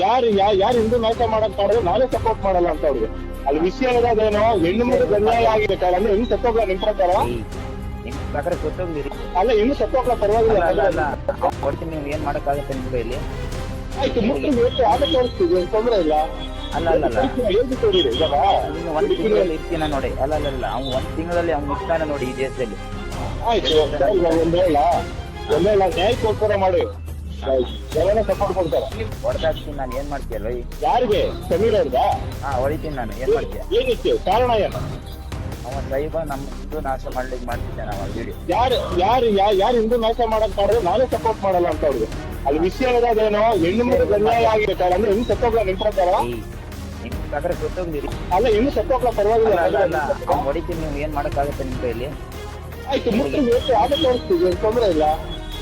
ಯಾರು ಯಾರು ಹಿಂದೂ ನಾಯಕ ಮಾಡಕ್ ಮಾಡಿದ್ರೆ ನಾವೇ ಸಪೋರ್ಟ್ ಮಾಡಲ್ಲ ಅಂತ ಅವ್ರಿಗೆ. ಅಲ್ಲಿ ವಿಷಯ ಇರೋದೇನು ಹೆಣ್ಣು ಮಗು ಅನ್ಯಾಯ ಆಗಿರ್ಬೇಕಾದ್ರೆ ಅಂದ್ರೆ ಹೆಣ್ಣು ಸತ್ತೋಗ್ಲ ನಿಮ್ ಪ್ರಕಾರ? ಅಲ್ಲ ಹೆಣ್ಣು ಸತ್ತೋಗ್ಲ ಪರವಾಗಿಲ್ಲ. ಹೊಡಿತೀನಿ ನೀವು ಏನ್ ಮಾಡಕ್ಕಾಗತ್ತೆ ನಿಮ್ ಕೈಲಿ ಆಯ್ತು ಮುಟ್ಟು ಎಷ್ಟು ಆಗ ತೋರಿಸ್ತೀವಿ ತೊಂದ್ರೆ ಇಲ್ಲ. ಅಲ್ಲ ಅಲ್ಲ ಅಲ್ಲ. ಹೇಗೆ ತೋರಿರಿ ಇವಾಗ ಒಂದ್ ತಿಂಗಳಲ್ಲಿ ಇರ್ತೀನ ನೋಡಿ. ಅಲ್ಲ ಅಲ್ಲ ಅಲ್ಲ. ಅವ್ನು ಒಂದ್ ತಿಂಗಳಲ್ಲಿ ಅವ್ನು ಇರ್ತಾನೆ ನೋಡಿ ಈ ದೇಶದಲ್ಲಿ. ಆಯ್ತು ಒಂದೇ ಒಂದ್ ಒಂದೇ ಹೇಳ ನ್ಯಾಯ ಕೊಡ್ತಾರ ಮಾಡಿ. ಜನ ಸಪೋರ್ಟ್ ಕೊಡ್ತಾರ ಹೊಡೆದಾಕ್ತೀನಿ ನಾನು ಏನ್ ಮಾಡ್ತೀಯಲ್ಲ ಯಾರಿಗೆ? ಸಮೀರ್ ಅವ್ರದಾ? ಹಾ ಹೊಡಿತೀನಿ ನಾನು. ಏನ್ ಮಾಡ್ತೀಯ? ಏನಕ್ಕೆ ಕಾರಣ ಏನು? ಅವ ಸೈಬ ಹಿಂದೂ ನಾಶ ಮಾಡ್ಲಿಕ್ಕೆ ಮಾಡ್ತಿದ್ದೆ ವಿಡಿಯೋ ಯಾರು ಯಾರು ಯಾ- ಯಾರು ಹಿಂದೂ ನಾಶ ಮಾಡಕ್ ಮಾಡಿದ್ರೆ ಸಪೋರ್ಟ್ ಮಾಡಲ್ಲ ಅಂತ ಅವ್ರಿಗೆ. ಅಲ್ಲಿ ವಿಷಯ ಇರೋದೇನು? ಹೆಣ್ಣು ಅನ್ಯಾಯ ಆಗಿರ್ಬೇಕಾದ್ರೆ ಅಂದ್ರೆ ಹೆಣ್ಣು ಸತ್ತೋಗ್ಲ ನಿಮ್ ಪ್ರಕಾರ? ಗೊತ್ತೋಗ್ಲಿರಿ ಅಲ್ಲ ಇನ್ನು ಸತ್ತೋಗ್ಲ ಅಲ್ಲ ಅಲ್ಲ ಅಲ್ಲ. ಪರವಾಗಿಲ್ಲ ಅವ್ನ್ ಹೊಡಿತೀನಿ ನೀವು ಏನ್ ಮಾಡಕ್ಕಾಗತ್ತೆ ನಿಮ್ ಕೈಲಿ? ಆಯ್ತು ಮುಟ್ಟಿ ಎಷ್ಟು ಆಗ ತೋರಿಸ್ತೀವಿ ಏನ್ ತೊಂದ್ರೆ ಇಲ್ಲ.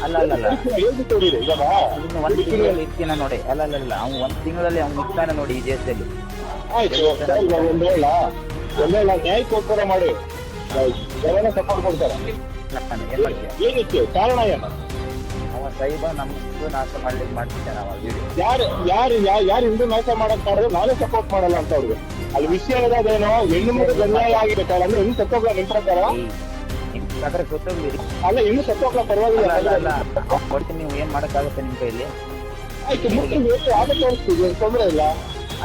ಅಲ್ಲ ಅಲ್ಲ ಅಲ್ಲ ಹೇಗೆ ತೋರಿರಿ ಇವಾಗ? ನೀನು ಒಂದ್ ತಿಂಗಳಲ್ಲಿ ಇರ್ತೀನ ನೋಡಿ. ಅಲ್ಲ ಅಲ್ಲ ಅಲ್ಲ ಅವ್ನು ಒಂದ್ ತಿಂಗಳಲ್ಲಿ ಅವ್ನು ಇರ್ತಾನೆ ನೋಡಿ ಈ ದೇಶದಲ್ಲಿ. ಆಯ್ತು ಇವಾಗ ಒಂದ್ ಹೇಳ. ಒಂದ್ ಹೇಳ ನ್ಯಾಯ ಮಾಡಿ. ಜನ ಸಪೋರ್ಟ್ ಕೊಡ್ತಾರೆ. ನಾನು ಏನ್ ಮಾಡ್ತೀಯ ಏನಕ್ಕೆ? ಕಾರಣ ಏನು? ಅವ ಸೈಬ ನಮ್ದು ನಾಶ ಮಾಡ್ಲಿಕ್ಕೆ ಮಾಡ್ತಿದ್ದಾನೆ ಅವ ಯಾರು ಯಾರು ಯಾರು ಹಿಂದೂ ನಾಶ ಮಾಡಕ್ ಮಾಡಿದ್ರೆ ನಾವೇ ಸಪೋರ್ಟ್ ಮಾಡಲ್ಲ ಅಂತ ಅವ್ರಿಗೆ. ಅಲ್ಲಿ ವಿಷಯ ಏನೋ ಹೆಣ್ಣು ಮಗು ಗಣ್ಯ ಆಗಿರ್ಬೇಕಾದ್ರೆ ಅಂದ್ರೆ ಹೆಣ್ಣು ಸತ್ತೋಗ್ಲ ನಿಮ್ ಪ್ರಕಾರ ನಿಮ್ ಅಲ್ಲ ಗೊತ್ತೋಗ್ಲಿರಿ ಅಲ್ಲ ಹೆಣ್ಣು ಪರವಾಗಿಲ್ಲ. ಅಲ್ಲ ಅಲ್ಲ ಹೊಡಿತೀನಿ ನೀವು ಏನ್ ಮಾಡಕ್ಕಾಗತ್ತೆ ನಿಮ್ ಕೈಲಿ ಆಯ್ತು ಮುಟ್ಟು ಆಗ ತೋರಿಸ್ತೀವಿ ತೊಂದ್ರೆ ಇಲ್ಲ.